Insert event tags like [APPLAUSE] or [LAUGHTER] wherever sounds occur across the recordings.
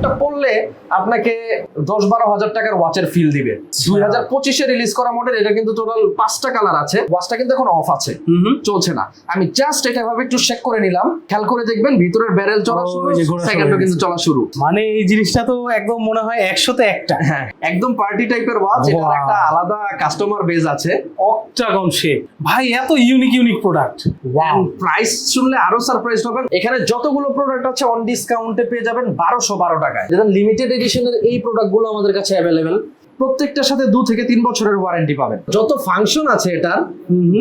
প্রোডাক্টটা পড়লে আপনাকে দশ বারো হাজার টাকার ওয়াচের ফিল দিবে। দুই হাজার পঁচিশে রিলিজ করা মডেল এটা কিন্তু টোটাল পাঁচটা কালার আছে। ওয়াচটা কিন্তু এখন অফ আছে। চলছে না। আমি জাস্ট এটা ভাবে একটু চেক করে নিলাম। খেয়াল করে দেখবেন ভিতরের ব্যারেল চলা শুরু সেকেন্ডও কিন্তু চলা শুরু। মানে এই জিনিসটা তো একদম মনে হয় একশোতে একটা। হ্যাঁ একদম পার্টি টাইপের ওয়াচ এটার একটা আলাদা কাস্টমার বেজ আছে। অক্টাগন শেপ ভাই এত ইউনিক ইউনিক প্রোডাক্ট প্রাইস শুনলে আরও সারপ্রাইজ হবেন। এখানে যতগুলো প্রোডাক্ট আছে অন ডিসকাউন্টে পেয়ে যাবেন বারোশো বারো টাকায়। যেটা লিমিটেড এডিশনের এই প্রোডাক্টগুলো আমাদের কাছে অ্যাভেলেবেল প্রত্যেকটার সাথে দু থেকে তিন বছরের ওয়ারেন্টি পাবেন। যত ফাংশন আছে এটার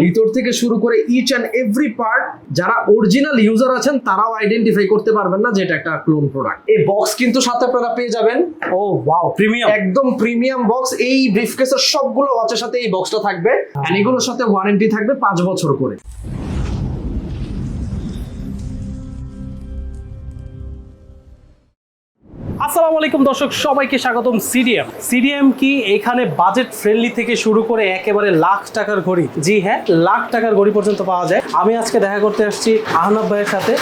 ভিতর থেকে শুরু করে ইচ অ্যান্ড এভরি পার্ট যারা অরিজিনাল ইউজার আছেন তারাও আইডেন্টিফাই করতে পারবেন না যে এটা একটা ক্লোন প্রোডাক্ট এই বক্স কিন্তু সাথে আপনারা পেয়ে যাবেন। ও ওয়াও প্রিমিয়াম একদম প্রিমিয়াম বক্স এই ব্রিফকেসের সবগুলো ওয়াচের সাথে এই বক্সটা থাকবে। এন্ড এগুলোর সাথে ওয়ারেন্টি থাকবে পাঁচ বছর করে। আসসালামু আলাইকুম দর্শক সবাইকে স্বাগতম সিডিএম। সিডিএম কি এখানে বাজেট ফ্রেন্ডলি থেকে শুরু করে একেবারে লাখ টাকার ঘড়ি? জি হ্যাঁ লাখ টাকার ঘড়ি পর্যন্ত পাওয়া যায়। আমি আজকে দেখা করতে আসছি আহনাব ভাইয়ের সাথে।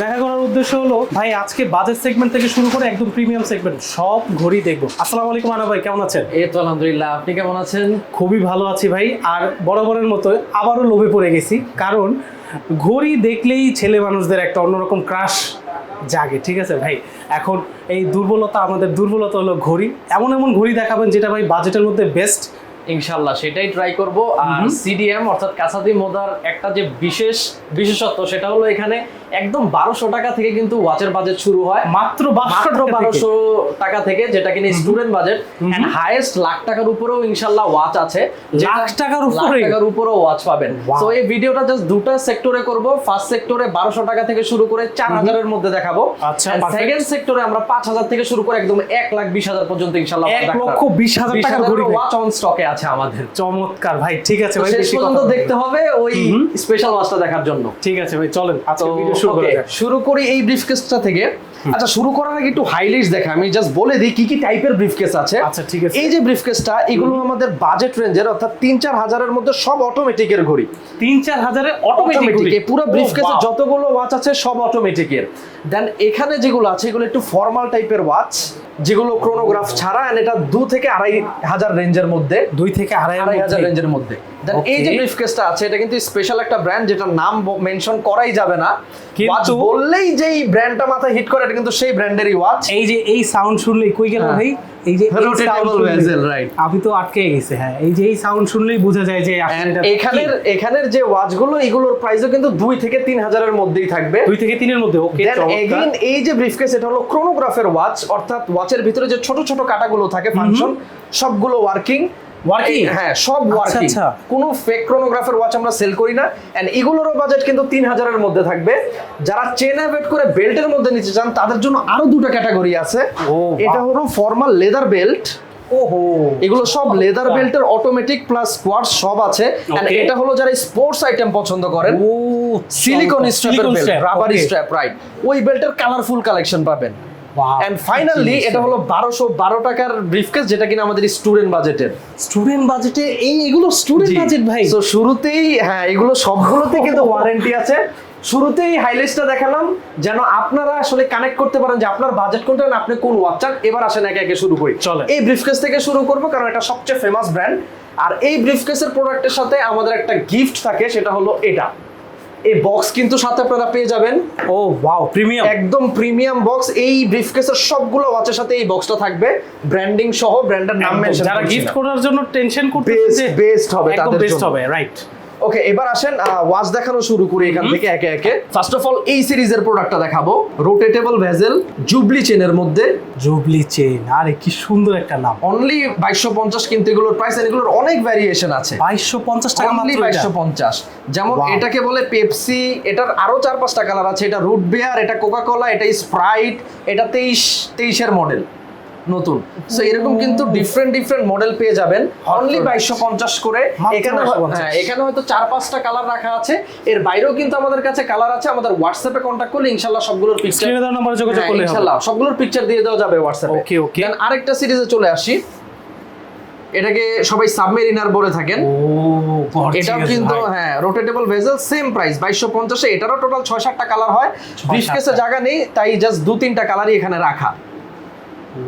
দেখা করার উদ্দেশ্য হলো ভাই আজকে বাজেট সেগমেন্ট থেকে শুরু করে একদম প্রিমিয়াম সেগমেন্ট সব ঘড়ি দেখব। আসসালামু আলাইকুম আহনাব ভাই কেমন আছেন? এই তো আলহামদুলিল্লাহ আপনি কেমন আছেন? খুবই ভালো আছি ভাই আর বরাবরের মতো আবারও লোভে পড়ে গেছি। কারণ ঘড়ি দেখলেই ছেলে মানুষদের একটা অন্যরকম ক্রাশ জাগে, ঠিক আছে ভাই? এখন এই দুর্বলতা, আমাদের দুর্বলতা হলো ঘড়ি। এমন এমন ঘড়ি দেখাবেন যেটা ভাই বাজেটের মধ্যে বেস্ট ইনশাল্লাহ সেটাই ট্রাই করব। আর সিডিএম অর্থাৎ কাসাদি মোদার একটা যে বিশেষ বিশেষত্ব সেটা হলো এখানে একদম বারোশো টাকা থেকে কিন্তু ওয়াচের বাজেট শুরু হয়। মাত্র মাত্র বারোশো টাকা থেকে যেটা কিনা student budget and highest lakh টাকার উপরেও ইনশাল্লাহ ওয়াচ আছে। লাখ টাকার উপরে? টাকার উপরেও ওয়াচ পাবেন. তো এই ভিডিওটা জাস্ট দুটো সেক্টরে করব। ফার্স্ট সেক্টরে বারোশো টাকা থেকে শুরু করে চার হাজারের মধ্যে দেখাবো। আচ্ছা, সেকেন্ড সেক্টরে আমরা পাঁচ হাজার থেকে শুরু করে একদম এক লাখ বিশ হাজার পর্যন্ত ইনশাল্লাহ এক লক্ষ বিশ হাজার টাকার ওয়াচ অন স্টকে আছে আমাদের। চমৎকার ভাই ঠিক আছে ভাই শেষ পর্যন্ত। দেখতে হবে ওই স্পেশাল ওয়াচটা দেখার জন্য। ঠিক আছে ভাই চলেন আজকে ভিডিও শুরু করা যাক। শুরু করি এই ব্রিফকেসটা থেকে। আচ্ছা শুরু করার আগে একটু হাইলাইটস দেখা। আমি জাস্ট বলে দিই কি কি টাইপের ব্রিফকেস আছে। আচ্ছা, ঠিক আছে। এই যে ব্রিফকেসটা এগুলো আমাদের বাজেট রেঞ্জের অর্থাৎ তিন চার হাজারের মধ্যে সব অটোমেটিকের ঘড়ি। তিন চার হাজারে অটোমেটিক পুরো ব্রিফকেসে যতগুলো ওয়াচ আছে সব অটোমেটিকের দেন এখানে যেগুলো আছে এগুলো একটু ফর্মাল টাইপের ওয়াচ যেগুলো ক্রোনোগ্রাফ ছাড়া এন্ড এটা দু থেকে আড়াই হাজার রেঞ্জের মধ্যে। দুই থেকে আড়াই হাজার রেঞ্জের মধ্যে। Then এই যে ব্রিফ কেসটা আছে এটা কিন্তু স্পেশাল একটা ব্র্যান্ড যেটার নাম মেনশন করাই যাবে না। কিন্তু- ওয়াচ বললেই যেই ব্র্যান্ডটা মাথায় হিট করে এটা কিন্তু সেই ব্র্যান্ডেরই ওয়াচ এই যে এই সাউন্ড শুনলেই কই গেল হ্যাঁ। ভাই? এই যে রোটেটেবল ভেসেল রাইট আমি তো আটকে গেছে হ্যাঁ। এই যে এই সাউন্ড শুনলেই বোঝা যায় যে এখানের এখানের যে ওয়াচগুলো এগুলোর প্রাইসও কিন্তু দুই থেকে তিন হাজারের মধ্যেই থাকবে। দুই থেকে তিনের মধ্যে ওকে এগেইন এই যে ব্রিফকেস এটা হলো ক্রোনোগ্রাফের ওয়াচ অর্থাৎ ওয়াচের ভিতরে যে ছোট ছোট কাটাগুলো থাকে ফাংশন সবগুলো ওয়ার্কিং Working? হ্যাঁ সব আচ্ছা, ওয়ার্কিং আচ্ছা। কোনো ফেক ক্রোনোগ্রাফের ওয়াচ আমরা সেল করি না। এন্ড এগুলোরও বাজেট কিন্তু তিন হাজারের মধ্যে থাকবে। যারা চেন অ্যাভেট করে বেল্টের মধ্যে নিতে চান তাদের জন্য আরও দুটো ক্যাটাগরি আছে। এটা হলো ফর্মাল লেদার বেল্ট ওহো। এগুলো সব লেদার বেল্টের অটোমেটিক প্লাস স্কোয়াড সব আছে। এন্ড এটা হলো যারা স্পোর্টস আইটেম পছন্দ করেন। সিলিকন স্ট্র্যাপের বেল্ট রাবারি স্ট্র্যাপ রাইট ওই বেল্টের কালারফুল কালেকশন পাবেন। এন্ড ফাইনালি এটা হলো বারোশো বারো টাকার ব্রিফকেস যেটা কিনা আমাদের স্টুডেন্ট বাজেটের স্টুডেন্ট বাজেটে এই এগুলো স্টুডেন্ট বাজেট ভাই। তো শুরুতেই হ্যাঁ এগুলো সবগুলোতে কিন্তু [LAUGHS] ওয়ারেন্টি আছে। শুরুতেই হাইলাইটসটা দেখালাম যেন আপনারা আসলে কানেক্ট করতে পারেন যে আপনার বাজেট কোনটা আর আপনি কোন ওয়াচ চান এবার আসেন একে একে শুরু করি। চলে। এই ব্রিফকেস থেকে শুরু করব কারণ এটা সবচেয়ে ফেমাস ব্র্যান্ড আর এই ব্রিফকেসের প্রোডাক্টের সাথে আমাদের একটা গিফট থাকে সেটা হলো এটা। এই বক্স কিন্তু সাথে আপনারা পেয়ে যাবেন। ও ওয়াও প্রিমিয়াম একদম প্রিমিয়াম বক্স এই ব্রিফকেসের সবগুলো ওয়াচের সাথে এই বক্সটা থাকবে। ব্র্যান্ডিং সহ ব্র্যান্ডের নাম মেনশন যারা গিফট করার জন্য টেনশন করতে বেস্ট হবে তাদের তাদের বেস্ট হবে রাইট ওকে এবার আসেন ওয়াচ দেখানো শুরু করি এখান থেকে একে একে। ফার্স্ট অফ অল এই সিরিজের প্রোডাক্টটা দেখাবো। রোটেটেবল ভেজেল জুবলি চেনের মধ্যে। জুবলি চেন আরে কি সুন্দর একটা নাম। অনলি বাইশশো পঞ্চাশ কিন্তু এগুলোর প্রাইস এগুলোর অনেক ভ্যারিয়েশন আছে। বাইশশো পঞ্চাশ টাকা অনলি মাত্র এটা। বাইশশো পঞ্চাশ। যেমন এটাকে বলে পেপসি এটার আরও চার পাঁচটা কালার আছে। এটা রুট বিয়ার এটা কোকা কোলা এটা স্প্রাইট এটা তেইশ তেইশের মডেল নতুন। সো এরকম কিন্তু ডিফারেন্ট ডিফারেন্ট মডেল পেয়ে যাবেন। অনলি. বাইশশো পঞ্চাশ করে এখানে হ্যাঁ এখানে হয়তো চার পাঁচটা কালার রাখা আছে। এর বাইরেও কিন্তু আমাদের কাছে কালার আছে। আমাদের হোয়াটসঅ্যাপে কন্ট্যাক্ট করলে ইনশাল্লাহ সবগুলোর পিকচার স্ক্রিনে দেওয়া নম্বরে যোগাযোগ করলে হবে। ইনশাল্লাহ সবগুলোর পিকচার দিয়ে দেওয়া যাবে হোয়াটসঅ্যাপে okay. Then আরেকটা সিরিজে চলে আসি। এটাকে সবাই সাবমেরিনার বলে থাকেন। এটাও কিন্তু হ্যাঁ রোটেটেবল ভেজেল সেম প্রাইস বাইশশো পঞ্চাশে এটারও টোটাল ছয় সাতটা কালার হয়। ব্রিফকেসে। জায়গা নেই তাই জাস্ট দু তিনটা কালারই এখানে রাখা।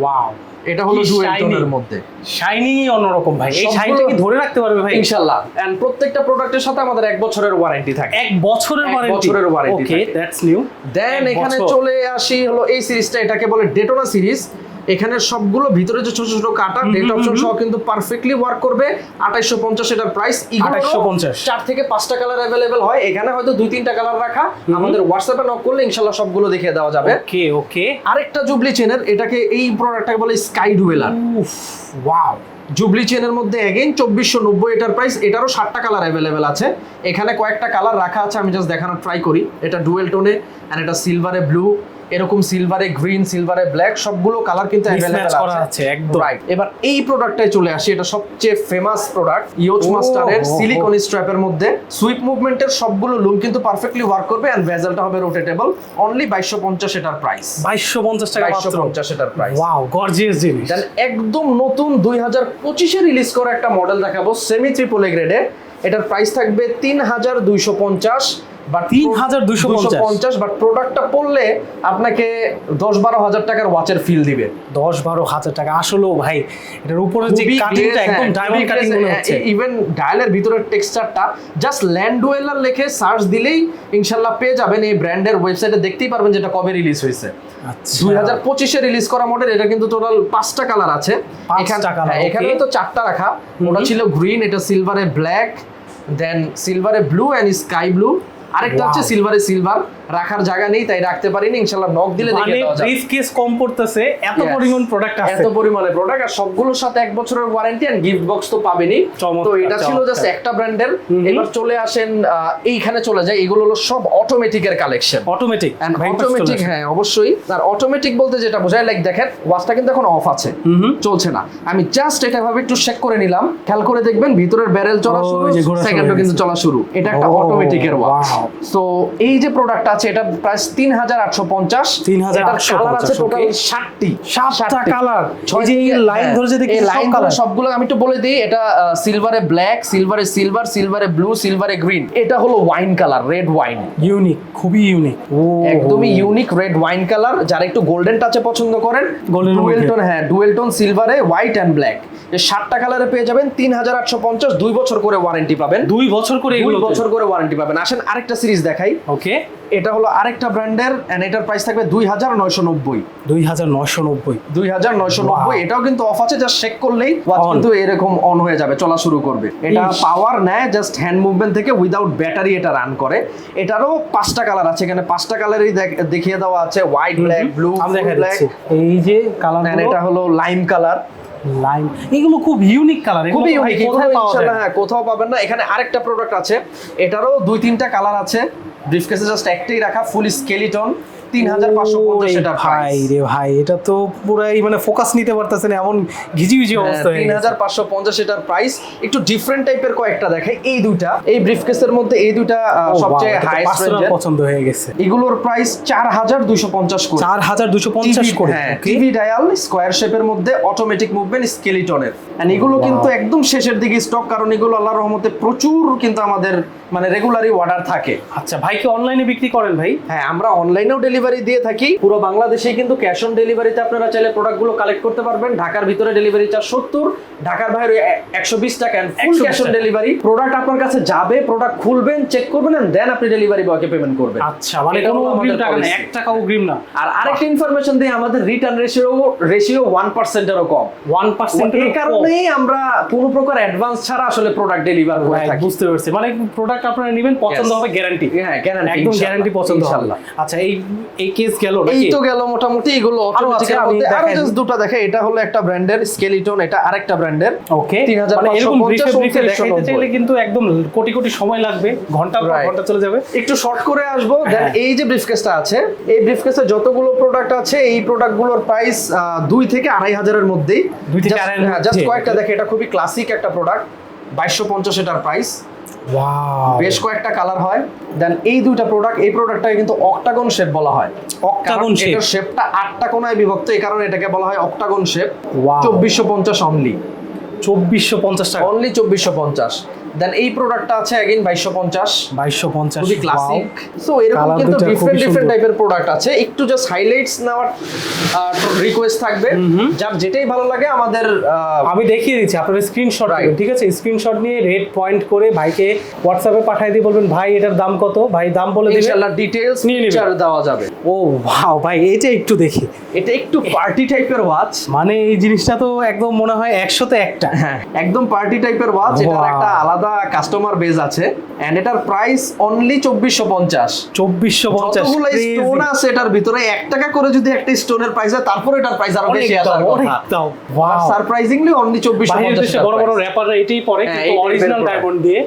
ওয়াও এটা হলো ডুয়েল। টোনের মধ্যে। শাইনিংই অন্যরকম ভাই। এই শাইনটা কি ধরে রাখতে পারবে ভাই? ইনশাআল্লাহ এন্ড প্রত্যেকটা প্রোডাক্টের সাথে আমাদের এক বছরের ওয়ারেন্টি থাকে। এক বছরের ওয়ারেন্টি বছরের warranty okay that's new then এখানে চলে আসি হলো এই সিরিজটা এটাকে বলে ডেটোনা সিরিজ এখানে সবগুলো ভিতরে যে ছোট ছোট কাটা ডেট অপশন সহ কিন্তু পারফেক্টলি ওয়ার্ক করবে। আঠাইশো পঞ্চাশ এটার প্রাইস 2850 চার থেকে পাঁচটা কালার অ্যাভেলেবেল হয়। এখানে হয়তো দুই তিনটা কালার রাখা। আমাদের হোয়াটসঅ্যাপে নক করলে ইনশাল্লাহ সবগুলো দেখিয়ে দেওয়া যাবে। ওকে ওকে। আরেকটা জুবলি চেনের এটাকে এই প্রোডাক্টটাকে বলে sky dweller oof wow jubilee চেনের মধ্যে এগেইন চব্বিশশো নব্বই এটার প্রাইস এটারও ষাটটা কালার অ্যাভেলেবেল আছে। এখানে কয়েকটা কালার রাখা আছে আমি জাস্ট দেখানোর ট্রাই করি। এটা ডুয়েল টোনে অ্যান্ড এটা সিলভারে ব্লু এরকম সিলভারে গ্রিন সিলভারে ব্ল্যাক সবগুলো কালার কিন্তু অ্যাভেলেবেল আছে, একদম। রাইট এবার এই প্রোডাক্টটাই চলে আসি এটা সবচেয়ে ফেমাস প্রোডাক্ট ইয়োচ মাস্টারের। সিলিকন স্ট্র্যাপের মধ্যে। সুইপ মুভমেন্টের সবগুলো লুম কিন্তু পারফেক্টলি ওয়ার্ক করবে অ্যান্ড ভেজেলটা হবে রোটেটেবল অনলি বাইশশো পঞ্চাশ এটার প্রাইস বাইশশো পঞ্চাশ টাকা বাইশশো মাত্র পঞ্চাশ এটার প্রাইস ওয়াও গর্জিয়াস জিনিস। দেন একদম নতুন দুই হাজার পঁচিশে রিলিজ করা একটা মডেল দেখাবো সেমি ট্রিপল এ গ্রেডে এটার প্রাইস থাকবে তিন হাজার দুইশো পঞ্চাশ। বা 3250 পঞ্চাশ বাট প্রোডাক্টটা পড়লে আপনাকে দশ বারো হাজার টাকার ওয়াচের ফিল দিবে। দশ বারো হাজার টাকা। আসলেও ভাই এটার উপরে যে কাটিংটা হ্যাঁ, একদম ডায়মন্ড কাটিং মনে হচ্ছে। ইভেন ডায়ালের ভিতরের টেক্সচারটা জাস্ট লিখে সার্চ দিলেই ইনশাল্লাহ পেয়ে যাবেন এই ব্র্যান্ডের ওয়েবসাইটে দেখতেই পারবেন যেটা কবে রিলিজ হয়েছে। আচ্ছা। দুই হাজার পঁচিশে রিলিজ করা মডেল এটা কিন্তু টোটাল পাঁচটা কালার আছে। এখানে হ্যাঁ, এখানে. তো চারটা রাখা। ওটা ছিল গ্রিন এটা সিলভারে ব্ল্যাক দেন সিলভারে ব্লু অ্যান্ড স্কাই ব্লু আরেকটা হচ্ছে সিলভারে সিলভার রাখার জায়গা নেই তাই রাখতে পারিনি ইনশাল্লাহ নক দিলে দেখে মানে দেওয়া যাবে। কেস কম পড়তেছে এত পরিমাণ প্রোডাক্ট আছে। এত পরিমাণে প্রোডাক্ট আর সবগুলোর সাথে এক বছরের ওয়ারেন্টি এন্ড গিফট বক্স তো পাবেনই। তো এটা ছিল জাস্ট একটা ব্র্যান্ডের। এবার চলে আসেন এইখানে চলে যায় এগুলো হলো সব অটোমেটিকের কালেকশন অটোমেটিক এন্ড অটোমেটিক হ্যাঁ অবশ্যই। আর অটোমেটিক বলতে যেটা বোঝায় লাইক দেখেন ওয়াচটা কিন্তু এখন অফ আছে। চলছে না। আমি জাস্ট এটা ভাবে একটু চেক করে নিলাম। খেয়াল করে দেখবেন ভিতরের ব্যারেল চলা শুরু সেকেন্ডও কিন্তু চলা শুরু। এটা একটা অটোমেটিকের ওয়াচ. সো এই যে প্রোডাক্ট আছে এটা প্রাইস তিন হাজার আটশো পঞ্চাশ। 3850, কালার আছে টোটাল ষাটটি সাতটা কালার ছয় লাইন ধরে যে লাইন সবগুলো আমি একটু বলে দিই এটা সিলভারে ব্ল্যাক সিলভারে সিলভার সিলভারে ব্লু সিলভারে গ্রিন এটা হলো wine colour red wine unique খুবই ইউনিক একদমই ইউনিক রেড ওয়াইন কালার যারা একটু গোল্ডেন টাচে পছন্দ করেন Golden এর ডুয়েল মধ্যে। টোন হ্যাঁ ডুয়েল টোন সিলভারে হোয়াইট অ্যান্ড ব্ল্যাক এই সাতটা কালারে পেয়ে যাবেন তিন হাজার আটশো পঞ্চাশ দুই বছর করে ওয়ারেন্টি পাবেন। দুই বছর করে দুই বছর করে ওয়ারেন্টি পাবেন। আসেন আরেকটা সিরিজ দেখাই। ওকে এটা হলো আরেকটা ব্র্যান্ডের এন্ড এটার প্রাইস থাকবে দুই হাজার নয়শো নব্বই। দুই হাজার নয়শো নব্বই। দুই হাজার নয়শো. নব্বই এটাও কিন্তু অফ আছে জাস্ট চেক করলেই ওয়াচ কিন্তু এরকম অন হয়ে যাবে চলা শুরু করবে। এটা পাওয়ার নেয় জাস্ট হ্যান্ড মুভমেন্ট থেকে উইদাউট ব্যাটারি এটা রান করে। এটারও পাঁচটা কালার আছে এখানে পাঁচটা কালারই দেখিয়ে দেওয়া আছে হোয়াইট ব্ল্যাক ব্লু ব্ল্যাক এই যে কালার এটা হলো লাইম কালার লাইন এগুলো খুব ইউনিক কালার খুবই ইউনিক কোথায় পাওয়া যায়? হ্যাঁ কোথাও পাবেন না। এখানে আরেকটা প্রোডাক্ট আছে এটারও দুই তিনটা কালার আছে। ব্রিফকেসে জাস্ট একটাই রাখা ফুল স্কেলিটন তিন হাজার পাঁচশো পঞ্চাশ এটা ভাই রে ভাই এটা তো পুরাই মানে ফোকাস নিতে পারতেছেন এমন ঘিজি ঘিজি অবস্থা তিন হাজার পাঁচশো পঞ্চাশ এটার প্রাইস একটু ডিফারেন্ট টাইপের কয়েকটা দেখাই। এই দুইটা এই ব্রিফকেসের মধ্যে এই দুইটা সবচেয়ে রেঞ্জের পছন্দ হয়ে গেছে। এগুলোর প্রাইস চার হাজার দুইশো পঞ্চাশ করে। চার হাজার দুশো পঞ্চাশ করে হ্যাঁ টিভি ডায়াল স্কোয়ার শেপের মধ্যে অটোমেটিক মুভমেন্ট স্কেলিটনের এন্ড এগুলো কিন্তু একদম শেষের দিকে স্টক কারণ এগুলো আল্লাহর রহমতে প্রচুর কিন্তু আমাদের মানে রেগুলারই অর্ডার থাকে। আচ্ছা ভাই কি অনলাইনে বিক্রি করেন ভাই? হ্যাঁ আমরা অনলাইনেও ডেলিভারি দিয়ে থাকি। পুরো বাংলাদেশেই কিন্তু ক্যাশ অন ডেলিভারিতে আপনারা চাইলে প্রোডাক্টগুলো কালেক্ট করতে পারবেন। ঢাকার ভিতরে ডেলিভারি চার্জ সত্তর ঢাকার বাইরে একশো বিশ টাকা full cash on delivery product আপনার কাছে যাবে প্রোডাক্ট খুলবেন চেক করবেন দেন আপনি ডেলিভারি বয়কে পেমেন্ট করবেন। আচ্ছা মানে কোনো অগ্রিম টাকা না টাকাও অগ্রিম না। আর আরেকটা ইনফরমেশন আমাদের রিটার্ন রেশিও রেশিও কম। কারণেই আমরা কোনো প্রকার অ্যাডভান্স ছাড়া আসলে প্রোডাক্ট ডেলিভার করে থাকি। বুঝতে পারছি। মানে প্রোডাক্ট আপনারা নেবেন পছন্দ হবে গ্যারান্টি হ্যাঁ গ্যারান্টি একদম গ্যারান্টি পছন্দ হবে। আচ্ছা এই কেস গেল এই তো গেল মোটামুটি এগুলো মধ্যে আরও জাস্ট দুটো দেখে এটা হলো একটা ব্র্যান্ডের স্কেলিটন এটা আরেকটা ব্র্যান্ডের ওকে 3550, মানে এরকম ব্রিফে ব্রিফে দেখাইতে চাইলে কিন্তু একদম কোটি কোটি সময় লাগবে ঘণ্টা পর ঘণ্টা চলে যাবে। একটু শর্ট করে আসব দেন হ্যাঁ। এই যে ব্রিফকেসটা আছে এই ব্রিফকেসে যতগুলো প্রোডাক্ট আছে এই প্রোডাক্টগুলোর প্রাইস দুই থেকে আড়াই হাজারের মধ্যেই। দুই থেকে জাস্ট কয়েকটা দেখে এটা খুবই ক্লাসিক একটা প্রোডাক্ট বাইশশো পঞ্চাশ এটার প্রাইস বেশ কয়েকটা কালার হয়। দেন এই দুইটা প্রোডাক্ট এই প্রোডাক্টটাকে কিন্তু অক্টাগন শেপ বলা হয়। অক্টাগন শেপ এটার শেপটা আটটা কোণায় বিভক্ত এই কারণে এটাকে বলা হয় অক্টাগন শেপ. চব্বিশশো পঞ্চাশ অনলি চব্বিশশো পঞ্চাশ টাকা। অনলি চব্বিশশো পঞ্চাশ। দেন এই প্রোডাক্টটা আছে अगेन 2250 বাইশশো পঞ্চাশ খুবই ক্লাসিক সো এরকম Colour কিন্তু দুইটা খুবই ডিফারেন্ট ডিফারেন্ট সুন্দর। টাইপের প্রোডাক্ট আছে একটু জাস্ট হাইলাইটস নেওয়ার রিকোয়েস্ট থাকবে যার যেটাই ভালো লাগে আমাদের আহ, আমি দেখিয়ে দিচ্ছি আপনার স্ক্রিনশট Right. ঠিক আছে স্ক্রিনশট নিয়ে রেড পয়েন্ট করে ভাইকে হোয়াটসঅ্যাপে পাঠিয়ে দিয়ে বলবেন ভাই এটার দাম কত ভাই দাম বলে দিবেন ইনশাআল্লাহ ডিটেইলস নিয়ে নিবে। ফিচার দেওয়া যাবে ও ওয়াও ভাই এটা একটু দেখি এটা একটু পার্টি টাইপের ওয়াচ মানে এই জিনিসটা তো একদম মনে হয় একশোতে একটা হ্যাঁ একদম পার্টি টাইপের ওয়াচ এটার Wow. একটা আলাদা কাস্টমার বেজ আছে এন্ড এটার প্রাইস অনলি চব্বিশশো পঞ্চাশ। চব্বিশশো পঞ্চাশ স্টোন আছে এটার ভিতরে এক টাকা করে যদি একটা স্টোনের প্রাইস হয় তারপরে এটার প্রাইস আরও বেশি আসার কথা। সারপ্রাইজিংলি অনলি চব্বিশশো পঞ্চাশ বড় বড় র্যাপাররা এটাই পরে হ্যাঁ, অরিজিনাল ডায়মন্ড দিয়ে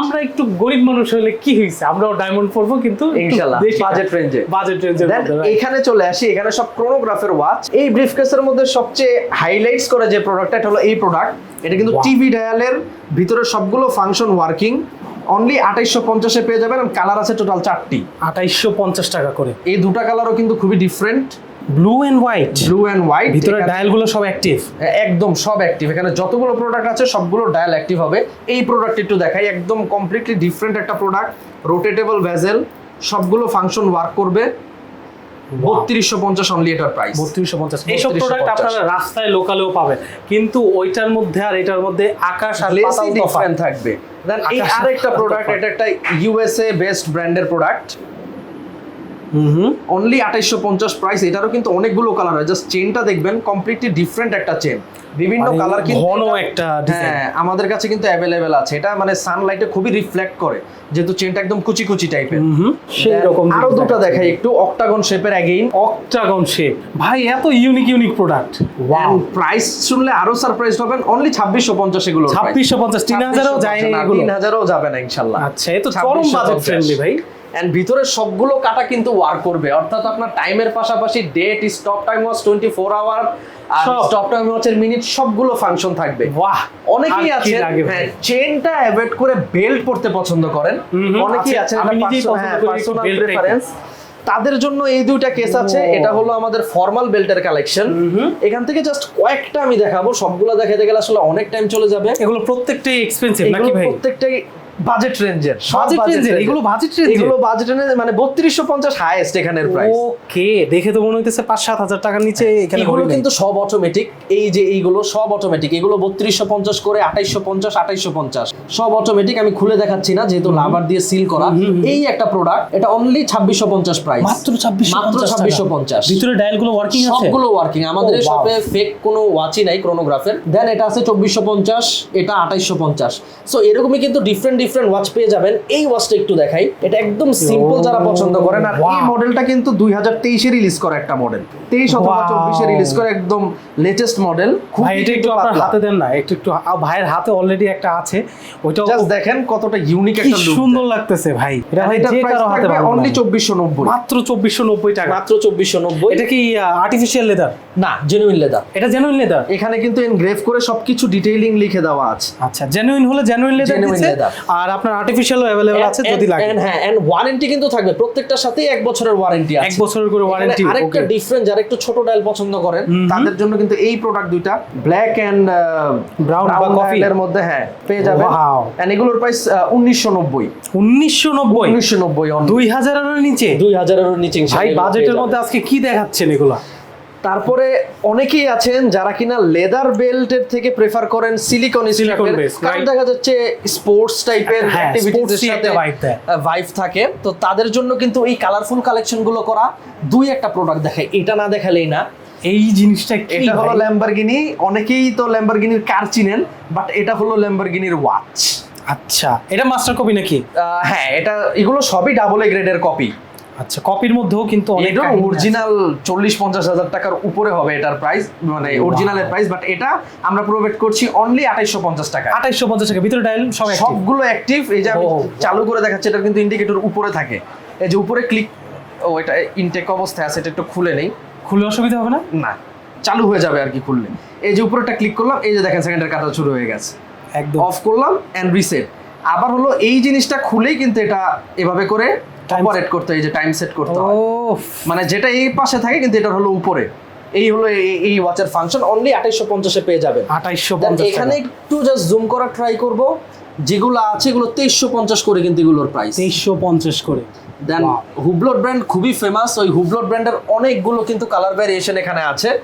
আমরা একটু গরিব মানুষ হলে কি হয়েছে আমরাও ডায়মন্ড পরবো কিন্তু ইনশাআল্লাহ, range এ। বাজেট রেঞ্জের দেন এখানে চলে আসি এখানে সব ক্রোনোগ্রাফের ওয়াচ এই ব্রিফকেসের মধ্যে সবচেয়ে হাইলাইটস করে যে প্রোডাক্টটা এটা হলো এই প্রোডাক্ট এটা কিন্তু টিভি ডায়ালের ভিতরে সবগুলো ফাংশন ওয়ার্কিং অনলি আঠাইশশো পঞ্চাশে পেয়ে যাবেন কালার আছে টোটাল চারটি। আঠাইশশো পঞ্চাশ টাকা করে। এই দুটা কালারও কিন্তু খুবই different blue and white blue and white ভিতরে ডায়ালগুলো সব অ্যাক্টিভ একদম সব অ্যাক্টিভ এখানে যতগুলো প্রোডাক্ট আছে সবগুলো ডায়াল অ্যাক্টিভ হবে। এই প্রোডাক্ট একটু দেখাই একদম কমপ্লিটলি ডিফারেন্ট একটা প্রোডাক্ট রোটেটেবল ভেজেল সবগুলো ফাংশন ওয়ার্ক করবে। বত্রিশশো পঞ্চাশ অনলি এটার প্রাইস বত্রিশশো পঞ্চাশ এইসব প্রোডাক্ট আপনারা রাস্তায় লোকালেও পাবেন। কিন্তু ওইটার মধ্যে আর এটার মধ্যে আকাশ আর ডিফারেন্ট থাকবে। দেন এই আরেকটা প্রোডাক্ট এটা একটা ইউএসএ বেস্ট ব্র্যান্ডের প্রোডাক্ট অনলি আঠাইশশো পঞ্চাশ প্রাইস এটারও কিন্তু অনেকগুলো কালার হয়। জাস্ট চেনটা দেখবেন কমপ্লিটলি ডিফারেন্ট একটা চেন বিভিন্ন মানে কালার কিন্তু ঘন একটা হ্যাঁ আমাদের কাছে কিন্তু অ্যাভেলেবেল আছে। এটা মানে সানলাইটে খুবই রিফ্লেক্ট করে। যেহেতু চেনটা একদম কুচি কুচি টাইপের সেই রকম আরও দুটো দেখাই একটু। অক্টাগন শেপের অ্যাগেইন অক্টাগন শেপ ভাই এত unique unique product wow price শুনলে আরও সারপ্রাইজ হবেন। অনলি ছাব্বিশশো পঞ্চাশ এগুলো ছাব্বিশশো পঞ্চাশ তিন হাজারও যায়নি এগুলো। তিন হাজারও যাবে না ইনশাল্লাহ। আচ্ছা এ তো চরম বাজেট ফ্রেন্ডলি ভাই। এন্ড ভিতরে সবগুলো কাটা কিন্তু ওয়ার্ক করবে। অর্থাৎ আপনার টাইমের পাশাপাশি date stop time watch twenty four hour আর স্টপ টাইম ওয়াচের মিনিট সবগুলো ফাংশন থাকবে। বাহ অনেকেই লাগে ভাই? হ্যাঁ চেনটা অ্যাভয়েড করে বেল্ট পড়তে পছন্দ করেন। অনেকেই আছে। পার্সোনাল। প্রেফারেন্স তাদের জন্য এই দুইটা কেস আছে এটা হলো আমাদের ফর্মাল বেল্টের কালেকশন এখান থেকে জাস্ট কয়েকটা আমি দেখাবো সবগুলো দেখাতে গেলে আসলে অনেক টাইম চলে যাবে। এগুলো প্রত্যেকটাই এক্সপেন্সিভ নাকি ভাই? প্রত্যেকটাই বাজেট রেঞ্জের বাজেট রেঞ্জের এগুলো বাজেট রেঞ্জের। এগুলো বাজেট রেঞ্জের মানে বত্রিশশো পঞ্চাশ হাইয়েস্ট এখানের প্রাইস ওকে দেখে তো মনে হইতেছে পাঁচ সাত হাজার টাকার নিচে এখানে এগুলো কিন্তু সব অটোমেটিক এই যে এইগুলো সব অটোমেটিক এগুলো বত্রিশশো পঞ্চাশ করে আঠাইশশো পঞ্চাশ আঠাইশশো পঞ্চাশ। সব অটোমেটিক আমি খুলে দেখাচ্ছি না যেহেতু লাভার দিয়ে সিল করা। এই একটা প্রোডাক্ট এটা অনলি ছাব্বিশশো পঞ্চাশ প্রাইস মাত্র ছাব্বিশশো মাত্র ছাব্বিশশো পঞ্চাশ। ভিতরে ডায়ালগুলো ওয়ার্কিং আছে? সবগুলো ওয়ার্কিং আমাদের. শপে ফেক কোনো ওয়াচই নাই ক্রোনোগ্রাফের দেন এটা আছে চব্বিশশো পঞ্চাশ এটা আঠাইশশো পঞ্চাশ। সো এরকমই কিন্তু ডিফারেন্ট ডিফারেন্ট ওয়াচ পেয়ে যাবেন। এই ওয়াচটা একটু দেখাই। এটা একদম সিম্পল যারা পছন্দ করেন। আর এই মডেলটা কিন্তু দুই হাজার তেইশে রিলিজ করা একটা মডেল তেইশ অথবা. চব্বিশে রিলিজ করা একদম লেটেস্ট মডেল ভাই এটা একটু আপনার হাতে দেন না। একটু একটু ভাইয়ের হাতে অলরেডি একটা আছে। ওইটাও জাস্ট দেখেন কতটা ইউনিক একটা লুক সুন্দর লাগতেছে ভাই। এটা ভাই যে কারও হাতে পারবে অনলি না। চব্বিশশো নব্বই। মাত্র চব্বিশশো নব্বই টাকা। মাত্র চব্বিশশো নব্বই। এটা কি আর্টিফিশিয়াল লেদার না জেনুইন লেদার এটা জেনুইন লেদার এখানে কিন্তু এনগ্রেভ করে সবকিছু ডিটেইলিং লিখে দেওয়া আছে। আচ্ছা জেনুইন হলে জেনুইন লেদার দিচ্ছে। আর আপনার আর্টিফিশিয়ালও অ্যাভেলেবল আছে যদি লাগে। হ্যাঁ এন্ড ওয়ারেন্টি কিন্তু থাকবে। প্রত্যেকটার সাথেই এক বছরের ওয়ারেন্টি আছে। এক বছরের করে ওয়ারেন্টি আরেকটা ডিফারেন্ট যারা একটু ছোট ডায়াল পছন্দ করেন তাদের জন্য কিন্তু এই প্রোডাক্ট দুইটা ব্ল্যাক এন্ড ব্রাউন বা coffee। এর মধ্যে হ্যাঁ পেয়ে যাবেন। Wow. এন্ড এগুলোর প্রাইস উনিশশো নব্বই। উনিশশো নব্বই? উনিশশো নব্বই দুই হাজারের নিচে? দুই হাজারের নিচে ভাই বাজেটের মধ্যে আজকে কি দেখাচ্ছেন এগুলা? তারপরে অনেকেই আছেন যারা কিনা লেদার বেল্টের থেকে প্রেফার করেন সিলিকন based, কারণ দেখা যাচ্ছে স্পোর্টস টাইপের sportsy সাথে। ভাইব থাকে। তো তাদের জন্য কিন্তু এই কালারফুল কালেকশনগুলো করা দুই একটা প্রোডাক্ট দেখায়। এটা না দেখালেই না। এই জিনিসটা কি এটা হলো? ল্যাম্বরগিনি অনেকেই তো ল্যাম্বরগিনির কার চিনেন বাট এটা হলো ল্যাম্বরগিনির ওয়াচ আচ্ছা এটা মাস্টার কপি নাকি? হ্যাঁ এটা এগুলো সবই ডাবল এ গ্রেডের কপি আচ্ছা কপির মধ্যেও কিন্তু আছে। অরিজিনাল চল্লিশ পঞ্চাশ হাজার টাকার উপরে হবে এটার প্রাইস মানে অরিজিনালের প্রাইস বাট এটা আমরা প্রোভাইড করছি অনলি আঠাইশশো পঞ্চাশ টাকা আঠাইশশো পঞ্চাশ টাকা ভিতরে ডায়াল সব সবগুলো অ্যাক্টিভ এই যে আমি চালু করে দেখাচ্ছি এটা কিন্তু ইন্ডিকেটর উপরে থাকে। এই যে উপরে ক্লিক ও এটা ইনটেক অবস্থায় আছে এটা একটু খুলে নেই। খুলে অসুবিধা হবে না? না চালু হয়ে যাবে আর কি খুললে। এই যে উপরেটা ক্লিক করলাম এই যে দেখেন সেকেন্ডের কাটা শুরু হয়ে গেছে। একদম। অফ করলাম এন্ড রিসেট আবার হলো এই জিনিসটা খুলেই কিন্তু এটা এভাবে করে অপারেট করতে এই যে টাইম সেট করতে হয়। মানে যেটা এই পাশে থাকে কিন্তু এটা হলো উপরে। এই হলো এই- ওয়াচের ফাংশন অনলি আঠাইশশো পঞ্চাশে পেয়ে যাবেন। আঠাইশশো এখানে একটু জাস্ট জুম করা ট্রাই করব। যেগুলো আছে এগুলো তেইশশো পঞ্চাশ করে কিন্তু এগুলোর প্রাইস তেইশশো পঞ্চাশ করে। দেন. হুবলট ব্র্যান্ড খুবই ফেমাস ওই হুবলট ব্র্যান্ডের অনেকগুলো কিন্তু কালার ভ্যারিয়েশন এখানে আছে।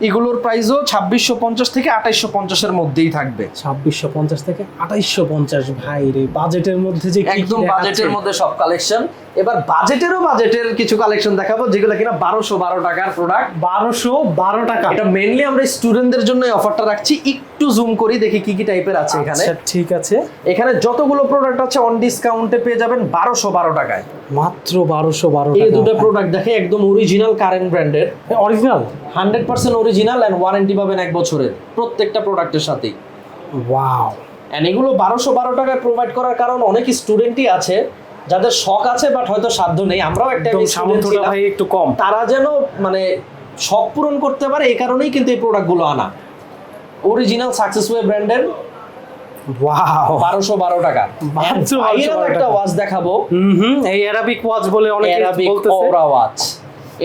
এগুলোর প্রাইসও ছাব্বিশশো পঞ্চাশ থেকে আঠাইশশো পঞ্চাশের মধ্যেই থাকবে। ছাব্বিশশো পঞ্চাশ থেকে আঠাইশশো পঞ্চাশ ভাই রে বাজেটের মধ্যে যে একদম বাজেটের মধ্যে সব কালেকশন এবার বাজেটেরও বাজেটের কিছু কালেকশন দেখাবো যেগুলো কিনা বারোশো বারো টাকার প্রোডাক্ট বারোশো বারো টাকা। এটা মেনলি আমরা স্টুডেন্টদের জন্য এই অফারটা রাখছি। একটু জুম করি দেখি কি কি টাইপের আছে এখানে। আচ্ছা ঠিক আছে। এখানে যতগুলো প্রোডাক্ট আছে অন ডিসকাউন্টে পেয়ে যাবেন বারোশো বারো টাকায়। মাত্র বারোশো বারো এই দুটো প্রোডাক্ট দেখে একদম অরিজিনাল কারেন্ট ব্র্যান্ডের original hundred percent original and warranty পাবেন এক বছরের প্রত্যেকটা প্রোডাক্টের সাথেই। ওয়াও অ্যান্ড এগুলো বারোশো বারো টাকায় প্রোভাইড করার কারণ অনেক স্টুডেন্টই আছে যাদের শখ আছে বাট হয়তো সাধ্য নেই। আমরাও একটা সামর্থ্যটা ভাই একটু কম। তারা যেন মানে শখ পূরণ করতে পারে এই কারণেই কিন্তু এই প্রোডাক্টগুলো আনা। অরিজিনাল সাকসেস ওয়ে ব্র্যান্ডের ওয়াও বারোশো বারো টাকা। মাত্র And 1212 viral একটা ওয়াচ দেখাবো। হুম হুম এই অ্যারাবিক ওয়াচ বলে অনেকে অ্যারাবিক ওরা ওয়াচ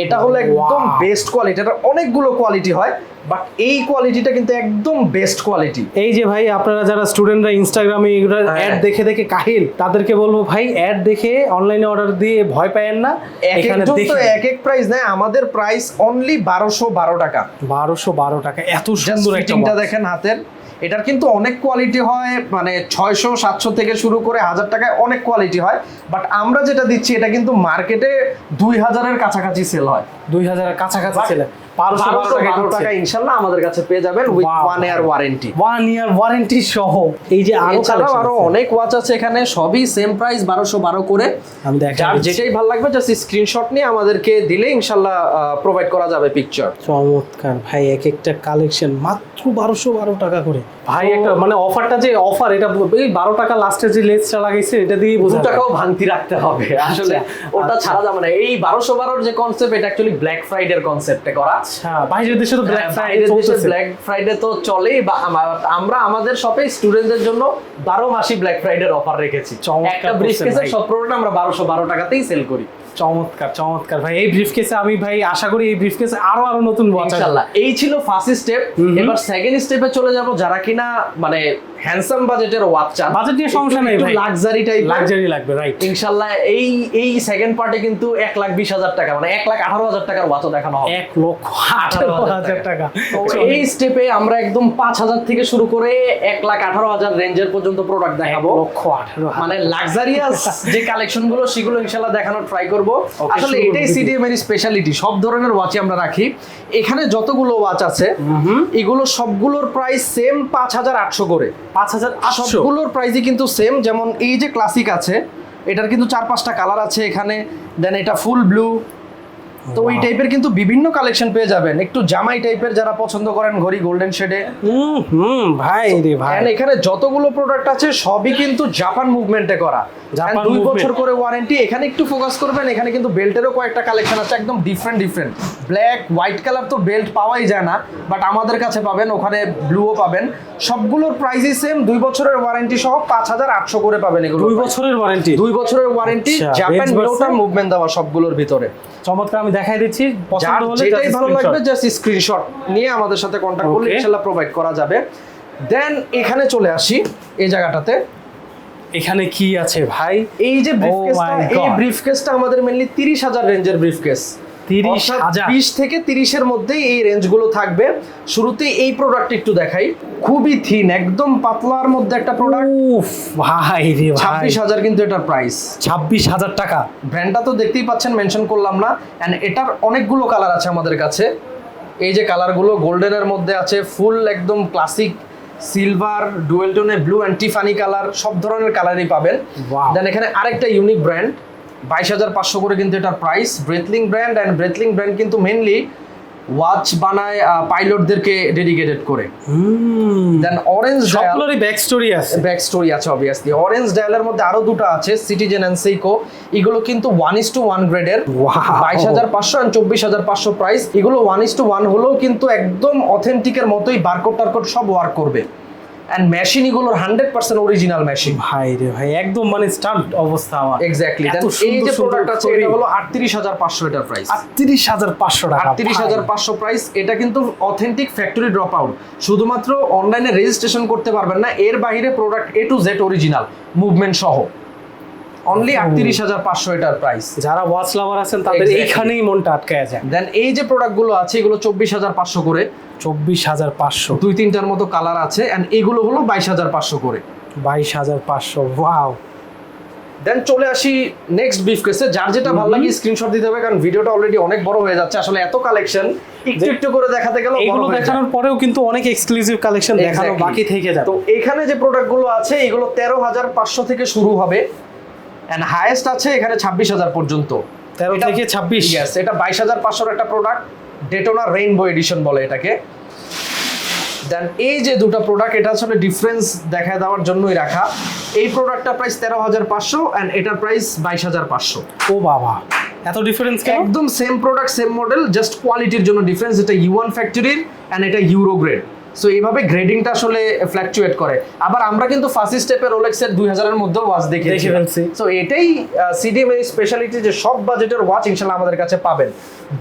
এটা হলো একদম বেস্ট কোয়ালিটি এটা অনেকগুলো কোয়ালিটি হয়। বাট এই কোয়ালিটিটা কিন্তু একদম বেস্ট কোয়ালিটি এই যে ভাই আপনারা যারা স্টুডেন্টরা ইনস্টাগ্রামে হ্যাঁ। অ্যাড দেখে দেখে কাহিল তাদেরকে বলব ভাই অ্যাড দেখে অনলাইনে অর্ডার দিয়ে ভয় পায়েন না। এখানে তো এক এক প্রাইস নেয় আমাদের প্রাইস অনলি বারোশো বারো টাকা। বারোশো বারো টাকা এত সুন্দর একটা দেখেন হাতের এটার কিন্তু অনেক কোয়ালিটি হয় মানে ছয়শো সাতশো থেকে শুরু করে হাজার টাকায় অনেক কোয়ালিটি হয়। বাট আমরা যেটা দিচ্ছি এটা কিন্তু মার্কেটে দুই হাজারের কাছাকাছি সেল হয়। দুই হাজারের কাছাকাছি বারোশো বারো বারোশো টাকা ইনশাল্লাহ আমাদের কাছে পেয়ে যাবেন with one year warranty one year warranty সহ। এই যে এছাড়াও আরও অনেক ওয়াচ আছে এখানে সবই সেম প্রাইস বারোশো বারো করে। যার যেটাই ভালো লাগবে জাস্ট স্ক্রিনশট নিয়ে আমাদেরকে দিলে ইনশাল্লাহ প্রোভাইড করা যাবে পিকচার চমৎকার। ভাই এক একটা কালেকশন মাত্র বারোশো বারো টাকা করে। ভাই একটা মানে অফারটা যে অফার এটা এই বারো টাকা লাস্টে যে লেসটা লাগাইছে এটা দিয়ে দু টাকাও ভাঙতি রাখতে হবে। আসলে ওটা আচ্ছা। ছাড়া যাবে না। এই বারোশো বারোর যে কনসেপ্ট এটা অ্যাকচুয়ালি ব্ল্যাক ফ্রাইডের কনসেপ্টে করা। আচ্ছা বাইরের দেশে তো ব্ল্যাক ফ্রাইডে ব্ল্যাক ফ্রাইডে তো চলেই বা আমরা আমাদের শপে স্টুডেন্টদের জন্য বারো মাসি ব্ল্যাক ফ্রাইডের অফার রেখেছি। একটা ব্রিফকেসের। সব প্রোডাক্ট আমরা বারোশো বারো টাকাতেই সেল করি। চমৎকার চমৎকার ভাই। এই ব্রিফকেসে আমি ভাই আশা করি এই ব্রিফকেসে আরও আরও নতুন ওয়াচ ইনশাল্লাহ। এই ছিল ফার্স্ট স্টেপ এবার সেকেন্ড স্টেপে চলে যাব। যারা কিনা মানে হ্যান্ডসাম বাজেটের ওয়াচ চান। বাজেট নিয়ে সমস্যা নেই ভাই। লাক্সারি টাইপ লাক্সারি লাগবে রাইট ইনশাল্লাহ এই এই সেকেন্ড পার্টে কিন্তু এক লাখ বিশ হাজার টাকা মানে এক লাখ আঠারো হাজার টাকার ওয়াচও দেখানো হবে। এক লক্ষ আঠারো হাজার টাকা। এই স্টেপে আমরা একদম পাঁচ হাজার থেকে শুরু করে এক লাখ আঠারো হাজার রেঞ্জের পর্যন্ত প্রোডাক্ট দেখাবো। লক্ষ আঠারো হাজার। মানে লাক্সারিয়াস যে কালেকশনগুলো সেগুলো ইনশাল্লাহ দেখানোর ট্রাই করব। আসলে এটাই। সিডিএম এর স্পেশালিটি সব ধরনের ওয়াচই আমরা রাখি। এখানে যতগুলো ওয়াচ আছে এগুলো সবগুলোর প্রাইস সেম পাঁচ হাজার আটশো করে। পাঁচ হাজার আটশো। সবগুলোর প্রাইসই কিন্তু সেম যেমন এই যে ক্লাসিক আছে, এটার কিন্তু চার পাঁচটা কালার আছে এখানে দেন এটা ফুল ব্লু তো ওই টাইপের কিন্তু বিভিন্ন কালেকশন পেয়ে যাবেন। একটু জামাই টাইপের যারা পছন্দ করেন ঘড়ি গোল্ডেন শেডে হুম ভাই রে ভাই। এখানে যতগুলো প্রোডাক্ট আছে সবই কিন্তু জাপান মুভমেন্টে করা। জাপান দুই বছর করে ওয়ারেন্টি এখানে একটু ফোকাস করবেন এখানে কিন্তু বেল্টেরও কয়েকটা কালেকশন আছে একদম different different black white colour তো বেল্ট পাওয়াই যায় না বাট আমাদের কাছে পাবেন ওখানে ব্লুও পাবেন। সবগুলোর প্রাইসই সেম দুই বছরের ওয়ারেন্টি সহ পাঁচ হাজার আটশো করে পাবেন এগুলো দুই বছরের ওয়ারেন্টি দুই বছরের ওয়ারেন্টি জাপান মুভমেন্ট দেওয়া সবগুলোর ভিতরে। চমৎকার আমি দেখাই দিচ্ছি। পছন্দ হলে যেটাই ভালো লাগবে জাস্ট স্ক্রিনশট নিয়ে আমাদের সাথে কন্টাক্ট করলে ইনশাআল্লাহ প্রোভাইড করা যাবে। দেন এখানে চলে আসি এই জায়গাটাতে। এখানে কি আছে ভাই? এই যে ব্রিফকেসটা Oh এই ব্রিফকেসটা আমাদের তিরিশ হাজার রেঞ্জের ব্রিফকেস 30,000 বিশ থেকে তিরিশের মধ্যেই এই রেঞ্জগুলো থাকবে। শুরুতে এই প্রোডাক্ট একটু দেখাই। খুবই থিন একদম পাতলার মধ্যে একটা প্রোডাক্ট উফ ভাই রে ভাই। ছাব্বিশ হাজার কিন্তু এটার প্রাইস ছাব্বিশ হাজার টাকা। ব্র্যান্ডটা তো দেখতেই পাচ্ছেন মেনশন করলাম না। অ্যান্ড এটার অনেকগুলো কালার আছে আমাদের কাছে। এই যে কালারগুলো গোল্ডেনের মধ্যে আছে ফুল একদম ক্লাসিক সিলভার ডুয়েল টোনে ব্লু অ্যান্ড টিফানি কালার সব ধরনের কালারই পাবেন. দেন এখানে আরেকটা ইউনিক ব্র্যান্ড বাইশ হাজার পাঁচশো করে কিন্তু এটার price Breitling brand and Breitling brand কিন্তু মেনলি ওয়াচ বানায় পাইলটদেরকে ডেডিকেটেড করে। দেন অরেঞ্জ সবগুলোরই ব্যাক স্টোরি আছে। ব্যাক স্টোরি আছে অবভিয়াসলি অরেঞ্জ ডায়ালের মধ্যে আরও দুটো আছে সিটিজেন অ্যান্ড সেইকো এগুলো কিন্তু ওয়ান ইস টু ওয়ান গ্রেডের. বাইশ হাজার পাঁচশো অ্যান্ড চব্বিশ হাজার পাঁচশো প্রাইস এগুলো ওয়ান ইস টু ওয়ান হলেও কিন্তু একদম অথেন্টিকের মতোই বারকোড টারকোড সব ওয়ার্ক করবে। অ্যান্ড মেশিন এগুলোর হান্ড্রেড পার্সেন্ট অরিজিনাল মেশিন ভাই রে ভাই একদম মানে স্টান্ট অবস্থা আমার। এক্স্যাক্টলি এই যে প্রোডাক্ট আছে এটা হলো আটত্রিশ হাজার পাঁচশো এটার প্রাইস আটত্রিশ হাজার পাঁচশো টাকা। আটত্রিশ হাজার পাঁচশো প্রাইস এটা কিন্তু অথেন্টিক ফ্যাক্টরি ড্রপ আউট শুধুমাত্র অনলাইনে রেজিস্ট্রেশন করতে পারবেন না এর বাইরে product A to Z original movement সহ। অনলি আটত্রিশ হাজার পাঁচশো এটার প্রাইস যারা ওয়াচ লাভার আছেন তাদের. এইখানেই মনটা আটকায় যায়। দেন এই যে প্রোডাক্টগুলো আছে এগুলো চব্বিশ হাজার পাঁচশো করে। চব্বিশ হাজার পাঁচশো। দুই তিনটার মতো কালার আছে অ্যান্ড এগুলো হলো বাইশ হাজার পাঁচশো করে। বাইশ হাজার পাঁচশো ওয়াও দেন চলে আসি নেক্সট বিফ কেসে যার যেটা ভালো লাগে স্ক্রিনশট দিতে হবে কারণ ভিডিওটা অলরেডি অনেক বড় হয়ে যাচ্ছে। আসলে এত কালেকশন একটু একটু করে দেখাতে গেলে এইগুলো দেখানোর পরেও কিন্তু অনেক এক্সক্লুসিভ কালেকশন দেখানো বাকি থেকে যাবে। তো এখানে যে প্রোডাক্টগুলো আছে এগুলো তেরো হাজার পাঁচশো থেকে শুরু হবে। অ্যান্ড হাইয়েস্ট আছে এখানে ছাব্বিশ হাজার পর্যন্ত। তেরো থেকে ছাব্বিশ। Yes, এটা বাইশ হাজার পাঁচশোর একটা প্রোডাক্ট ডেটোনা রেইনবো এডিশন বলে এটাকে। দেন এই যে দুটো প্রোডাক্ট এটা আসলে ডিফারেন্স দেখা দেওয়ার জন্যই রাখা। এই প্রোডাক্টটা প্রাইস তেরো হাজার পাঁচশো অ্যান্ড এটার প্রাইস বাইশ হাজার পাঁচশো। ও বাবা এত ডিফারেন্স কেন? একদম same product same model just কোয়ালিটির জন্য ডিফারেন্স এটা ইউ ওয়ান ফ্যাক্টরির অ্যান্ড এটা ইউরো গ্রেড সো এইভাবে গ্রেডিংটা আসলে ফ্ল্যাকচুয়েট করে। আবার আমরা কিন্তু ফার্স্ট স্টেপের রোলেক্সের দুই হাজারের মধ্যে ওয়াচ দেখে ফেলছি। সো এটাই সিডিএম এর স্পেশালিটি যে সব বাজেটের ওয়াচ ইনশাল্লাহ আমাদের কাছে পাবেন।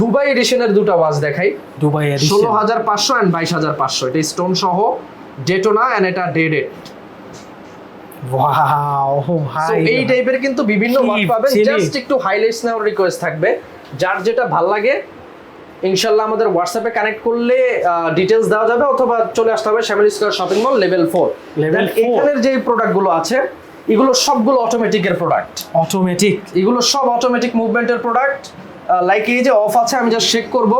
দুবাই এডিশনের দুটো ওয়াচ দেখাই। দুবাই ষোলো হাজার পাঁচশো অ্যান্ড বাইশ হাজার পাঁচশো। এটা স্টোন সহ ডেটোনা অ্যান্ড এটা ওয়াও So, ভাই এই টাইপের কিন্তু বিভিন্ন ওয়াচ পাবেন। জাস্ট একটু হাইলাইটস নেওয়ার রিকোয়েস্ট থাকবে। যার যেটা ভালো লাগে ইনশাল্লাহ আমাদের হোয়াটসঅ্যাপে কানেক্ট করলে ডিটেলস দেওয়া যাবে অথবা চলে আসতে হবে Shyamoli square shopping mall level four level. এখানের যে প্রোডাক্টগুলো আছে এগুলো সবগুলো অটোমেটিকের প্রোডাক্ট অটোমেটিক এগুলো সব অটোমেটিক মুভমেন্টের প্রোডাক্ট লাইক এই যে অফ আছে আমি যা চেক করব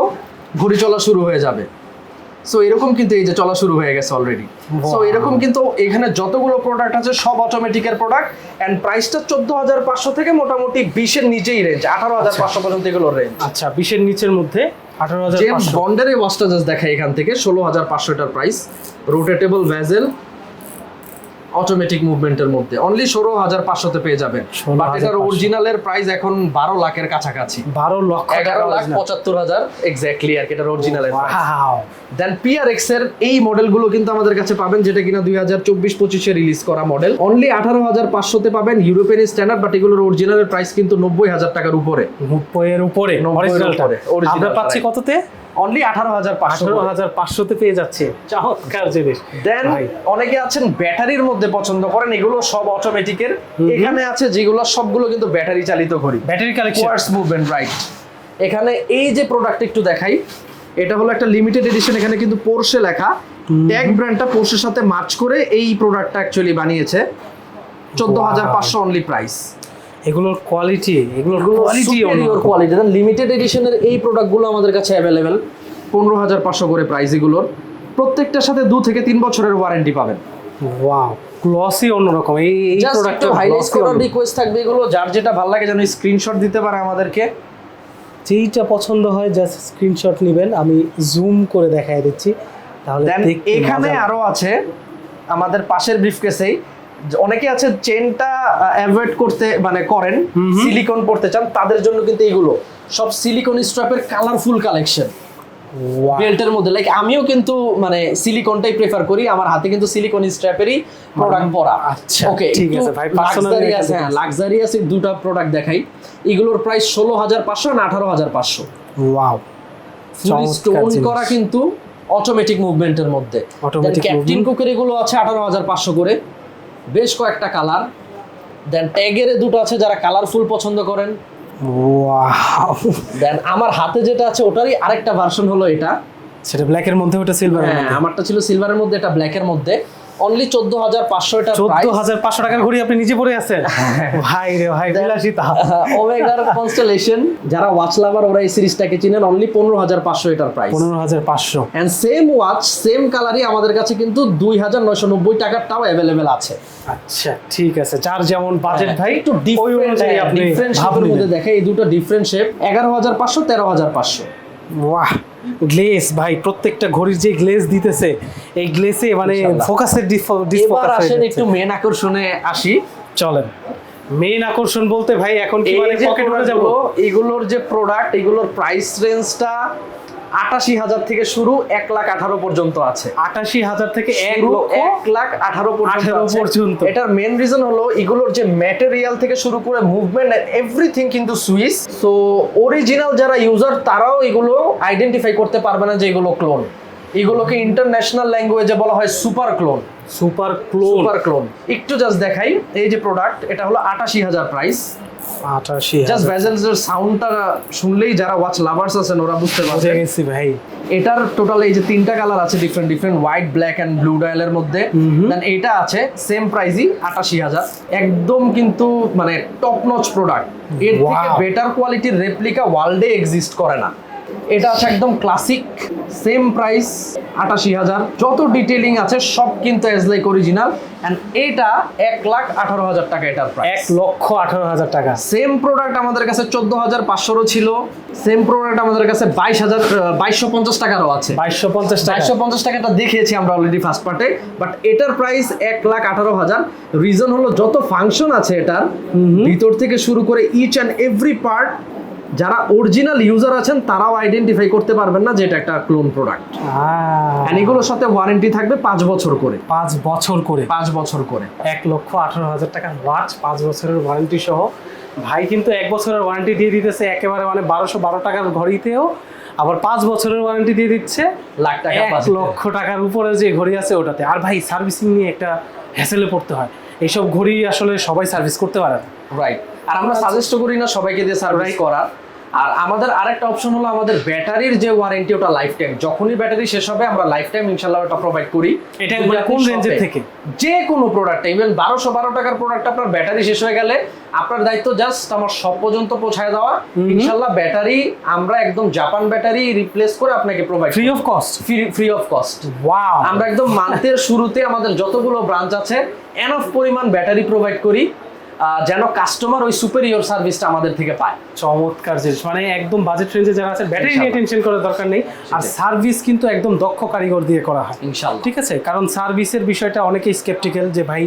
ঘুরি চলা শুরু হয়ে যাবে। সো এরকম কিন্তু এই যে চলা শুরু হয়ে গেছে অলরেডি সো এরকম কিন্তু এখানে যতগুলো প্রোডাক্ট আছে সব অটোমেটিকের প্রোডাক্ট অ্যান্ড প্রাইসটা চোদ্দ হাজার পাঁচশো থেকে মোটামুটি বিশের নিচেই রেঞ্জ আঠারো হাজার পাঁচশো পর্যন্ত এগুলো রেঞ্জ আচ্ছা বিশের নিচের মধ্যে আঠারো হাজার জেমস বন্ডের এই ওয়াচটা জাস্ট এখান থেকে ষোলো হাজার পাঁচশো এটার প্রাইস রোটেটেবল ভ্যাজেল অটোমেটিক মুভমেন্টের মধ্যে। অনলি ষোলো হাজার পাঁচশোতে পেয়ে যাবেন। 16,500 বাট এটার অরিজিনালের প্রাইস এখন বারো লাখের কাছাকাছি। বারো লক্ষ এগারো লাখ পঁচাত্তর হাজার এক্স্যাক্টলি আর এটার অরিজিনালের. দেন পিআরএক্স এর এই মডেলগুলো কিন্তু আমাদের কাছে পাবেন যেটা কিনা দুই হাজার চব্বিশ পঁচিশে রিলিজ করা মডেল অনলি আঠারো হাজার পাঁচশোতে পাবেন ইউরোপিয়ান স্ট্যান্ডার্ড বাট এগুলোর অরিজিনালের প্রাইস কিন্তু নব্বই হাজার টাকার উপরে। নব্বইয়ের অরিজিনালটা উপরে, original পাচ্ছি কততে? অনলি আঠারো হাজার পাঁচশো আঠারো হাজার পাঁচশোতে পেয়ে যাচ্ছে। চমৎকার জিনিস দেন। অনেকে আছেন ব্যাটারির মধ্যে পছন্দ করেন এগুলো সব অটোমেটিকের এখানে আছে যেগুলো সবগুলো কিন্তু ব্যাটারি চালিত ঘড়ি। ব্যাটারি কালেকশন মুভমেন্ট রাইট এখানে এই যে প্রোডাক্ট একটু দেখাই এটা হলো একটা লিমিটেড এডিশন এখানে কিন্তু পোর্শে লেখা। ট্যাগ ব্র্যান্ডটা পোর্শের সাথে মার্চ করে এই প্রোডাক্টটা অ্যাকচুয়ালি বানিয়েছে। চোদ্দ হাজার পাঁচশো অনলি প্রাইস এগুলোর কোয়ালিটি এগুলোর কোয়ালিটি কোয়ালিটি লিমিটেড এডিশনের এই প্রোডাক্টগুলো আমাদের কাছে অ্যাভেলেবেল পনেরো হাজার পাঁচশো করে প্রাইস এগুলোর। প্রত্যেকটার সাথে দু থেকে তিন বছরের ওয়ারেন্টি পাবেন। ওয়াও গ্লসি অন্যরকম এই এই প্রোডাক্টটা হাইলাইট করার রিকোয়েস্ট থাকবে এগুলো। যার যেটা ভালো লাগে যেন স্ক্রিনশট দিতে পারে আমাদেরকে। যেইটা পছন্দ হয় জাস্ট স্ক্রিনশট নেবেন। আমি জুম করে দেখাই দিচ্ছি। তাহলে এখানে আরও আছে আমাদের পাশের ব্রিফকেসেই অনেকে আছে চেনটা অ্যাভয়েড করতে মানে করেন সিলিকন পড়তে চান তাদের জন্য কিন্তু এগুলো সব সিলিকন স্ট্র্যাপের কালারফুল কালেকশন. বেল্টের মধ্যে লাইক আমিও কিন্তু মানে সিলিকনটাই প্রেফার করি আমার হাতে কিন্তু সিলিকন স্ট্র্যাপেরই প্রোডাক্ট পরা। আচ্ছা, ওকে ঠিক আছে ভাই, লাক্সারিয়াস হ্যাঁ। লাক্সারিয়াস দুটো প্রোডাক্ট দেখাই। এগুলোর প্রাইস ষোলো হাজার পাঁচশো না আঠারো হাজার পাঁচশো। ওয়াও স্টোন করা কিন্তু অটোমেটিক মুভমেন্টের মধ্যে। ক্যাপ্টিন কুকের এগুলো আছে আঠারো হাজার পাঁচশো করে। বেশ কয়েকটা কালার। দেন ট্যাগের দুটো আছে যারা কালারফুল পছন্দ করেন। দেন আমার হাতে যেটা আছে ওটারই আরেকটা ভার্সন হলো এটা। সেটা ব্ল্যাকের মধ্যে ওটা সিলভার হ্যাঁ আমারটা ছিল সিলভারের মধ্যে এটা ব্ল্যাকের মধ্যে। অনলি চোদ্দ হাজার পাঁচশো এটা চোদ্দ হাজার পাঁচশো টাকার ঘড়ি আপনি নিজে পরে আছেন? হ্যাঁ। [LAUGHS] ভাই রে ভাই বিলাসিতা ওমেগার কনস্টেলেশন যারা ওয়াচ লাভার ওরা এই সিরিজটাকে চিনেন অনলি পনেরো হাজার পাঁচশো এটার প্রাইস পনেরো হাজার পাঁচশো। অ্যান্ড সেম ওয়াচ সেম কালারই আমাদের কাছে কিন্তু দুই হাজার নয়শো নব্বই টাকারটাও অ্যাভেলেবেল আছে। আচ্ছা ঠিক আছে যার যেমন বাজেট ভাই একটু অনুযায়ী আপনি ডিফারেন্ট শেপের মধ্যে নিবেন। দেখে এই দুটো ডিফারেন্ট শেপ এগারো হাজার পাঁচশো তেরো হাজার পাঁচশো। বাহ গ্লেস ভাই প্রত্যেকটা ঘড়ির যে গ্লেস দিতেছে এই গ্লেসে মানে ফোকাসের ডিসফোকাস আসেন একটু মেন আকর্ষণে আসি। চলেন। মেন আকর্ষণ বলতে ভাই এখন কি মানে পকেট উঠে যাব? এগুলোর যে প্রোডাক্ট এগুলোর প্রাইস রেঞ্জটা আটাশি হাজার থেকে শুরু এক লাখ আঠারো পর্যন্ত আছে। আটাশি হাজার থেকে এক লাখ আঠারো পর্যন্ত 18 আছে। পর্যন্ত। এটার মেন রিজন হলো এগুলোর যে ম্যাটেরিয়াল থেকে শুরু করে মুভমেন্ট এভরিথিং কিন্তু সুইস। সো অরিজিনাল যারা ইউজার তারাও এগুলো আইডেন্টিফাই করতে পারবে না যে এগুলো ক্লোন এগুলোকে ইন্টারন্যাশনাল ল্যাঙ্গুয়েজে বলা হয় super clone super clone super clone একটু জাস্ট দেখাই এই যে প্রোডাক্ট এটা হলো আটাশি হাজার প্রাইস আটাশি জাস্ট ভেজেলস এর সাউন্ডটা শুনলেই যারা ওয়াচ লাভার্স আছেন ওরা বুঝতে পারছে গেছি ভাই। এটার টোটাল এই যে তিনটা কালার আছে different different white black and blue ডায়ালের মধ্যে। দেন এটা আছে সেম প্রাইসই আটাশি হাজার। একদম কিন্তু মানে টপ নচ প্রোডাক্টের থেকে বেটার কোয়ালিটির রেপ্লিকা ওয়ার্ল্ডে এক্সিস্ট করে না। এটা আছে একদম ক্লাসিক সেম প্রাইস আটাশি হাজার। যত ডিটেলিং আছে সব কিন্তু এজ লাইক অরিজিনাল অ্যান্ড এটা এক লাখ আঠারো হাজার টাকা এটার প্রাইস এক লক্ষ আঠারো হাজার টাকা। সেম প্রোডাক্ট আমাদের কাছে চোদ্দ হাজার পাঁচশোরও ছিল। সেম প্রোডাক্ট আমাদের কাছে বাইশ হাজার বাইশশো পঞ্চাশ টাকারও আছে। বাইশশো পঞ্চাশ চারশো পঞ্চাশ টাকাটা দেখিয়েছি আমরা অলরেডি ফার্স্ট পার্টে বাট এটার প্রাইস এক লাখ আঠারো হাজার। রিজন হলো যত ফাংশন আছে এটার ভিতর থেকে শুরু করে ইচ অ্যান্ড এভরি পার্ট যারা অরিজিনাল ইউজার আছেন তারাও আইডেন্টিফাই করতে পারবেন না যে এটা একটা ক্লোন প্রোডাক্ট আহ, এগুলোর সাথে ওয়ারেন্টি থাকবে পাঁচ বছর করে। পাঁচ বছর করে। পাঁচ বছর করে। এক লক্ষ আঠারো হাজার টাকার ওয়াচ পাঁচ বছরের ওয়ারেন্টি সহ। ভাই কিন্তু এক বছরের ওয়ারেন্টি দিয়ে দিতেছে একেবারে মানে বারোশো বারো টাকার ঘড়িতেও। আবার পাঁচ বছরের ওয়ারেন্টি দিয়ে দিচ্ছে লাখ টাকা এক লক্ষ টাকার উপরে যে ঘড়ি আছে ওটাতে। আর ভাই সার্ভিসিং নিয়ে একটা হ্যাসেলে পড়তে হয়। এইসব ঘড়ি আসলে সবাই সার্ভিস করতে পারে না। রাইট আর আমরা সাজেস্ট করি না সবাইকে দিয়ে সার্ভিস করার আর আমাদের আরেকটা অপশন হলো আমাদের ব্যাটারির যে ওয়ারেন্টি ওটা লাইফ টাইম যখনই ব্যাটারি শেষ হবে আমরা লাইফ টাইম ইনশাল্লাহ ওটা প্রোভাইড করি। এটা মানে কোন রেঞ্জের থেকে? যে কোনো প্রোডাক্ট ইভেন বারোশো বারো টাকার প্রোডাক্ট আপনার ব্যাটারি শেষ হয়ে গেলে আপনার দায়িত্ব জাস্ট আমার সব পর্যন্ত পৌঁছায় দেওয়া। ইনশাল্লাহ ব্যাটারি আমরা একদম জাপান ব্যাটারি রিপ্লেস করে আপনাকে provide free of cost free of cost wow আমরা একদম মান্থের শুরুতে আমাদের যতগুলো ব্রাঞ্চ আছে এনফ পরিমাণ ব্যাটারি প্রোভাইড করি। যেন কাস্টমার ওই সুপেরিয়র সার্ভিসটা আমাদের থেকে পায়। চমৎকার জিনিস। মানে একদম বাজেট রেঞ্জে যারা আছে ব্যাটারি নিয়ে টেনশন করার দরকার নেই। আর সার্ভিস কিন্তু একদম দক্ষ কারিগর দিয়ে করা হয়। ইনশাল্লাহ ঠিক আছে? কারণ সার্ভিসের বিষয়টা অনেকেই স্কেপটিক্যাল যে ভাই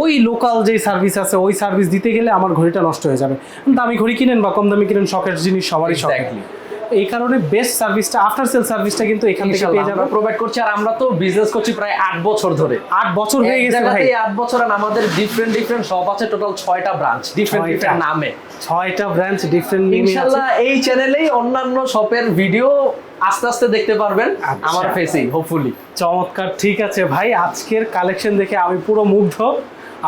ওই লোকাল যে সার্ভিস আছে ওই সার্ভিস দিতে গেলে আমার ঘড়িটা নষ্ট হয়ে যাবে। দামি ঘড়ি কিনেন বা কম দামি কিনেন শখের জিনিস সবারই শখ. এই কারণে বেস্ট সার্ভিসটা আফটার সেল সার্ভিসটা কিন্তু এখান থেকে পেয়ে যাবে প্রোভাইড করছি আর আমরা তো বিজনেস করছি প্রায় আট বছর ধরে। আট বছর হয়ে গেছে ভাই। জায়গাতেই আট বছর আর আমাদের ডিফারেন্ট ডিফারেন্ট শপ আছে টোটাল ছয়টা ব্রাঞ্চ ডিফারেন্ট। ডিফারেন্ট নামে। ছয়টা ব্রাঞ্চ ডিফারেন্ট নেমে আছে। ইনশাল্লাহ এই চ্যানেলেই অন্যান্য শপের ভিডিও আস্তে আস্তে দেখতে পারবেন আচ্ছা। আমার ফেসেই হোপফুলি চমৎকার ঠিক আছে ভাই। আজকের কালেকশন দেখে আমি পুরো মুগ্ধ।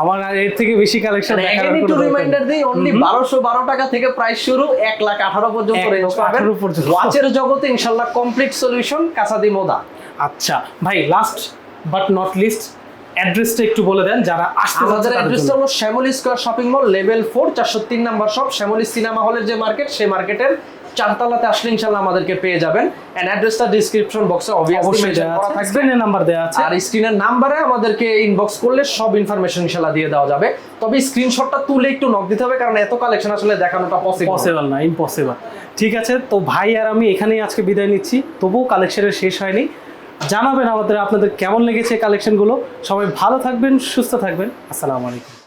আমার আর এর থেকে বেশি কালেকশন দেখার একটু রিমাইন্ডার। দিই অনলি বারোশো বারো টাকা থেকে প্রাইস শুরু এক লাখ আঠারো পর্যন্ত রেঞ্জ পাবেন। ওয়াচের জগতে ইনশাল্লাহ কমপ্লিট সলিউশন কাসাদি মোদা আচ্ছা ভাই লাস্ট বাট নট লিস্ট অ্যাড্রেসটা একটু বলে দেন যারা আসতে আমাদের অ্যাড্রেসটা হলো Shyamoli square shopping mall level four চারশো তিন নাম্বার শপ শ্যামলী সিনেমা হলের যে মার্কেট সেই মার্কেটের চারতলাতে আসলে ইনশাল্লাহ আমাদেরকে পেয়ে যাবেন। এন্ড অ্যাড্রেসটা ডিসক্রিপশন বক্সে অবভিয়াসলি অবশ্যই মেনশন দেওয়া করা আছে থাকবে। স্ক্রিনে নাম্বার দেওয়া আছে। আর স্ক্রিনের নাম্বারে আমাদেরকে ইনবক্স করলে সব ইনফরমেশন ইনশাল্লাহ দিয়ে দেওয়া যাবে। তবে স্ক্রিনশটটা তুলে একটু নক দিতে হবে কারণ এত কালেকশন আসলে দেখানোটা পসিবল পসিবল না ইম্পসিবল ঠিক আছে তো ভাই আর আমি এখানেই আজকে বিদায় নিচ্ছি। তবুও কালেকশনের শেষ হয়নি। জানাবেন আমাদের আপনাদের কেমন লেগেছে কালেকশনগুলো সবাই ভালো থাকবেন সুস্থ থাকবেন। আসসালামু আলাইকুম।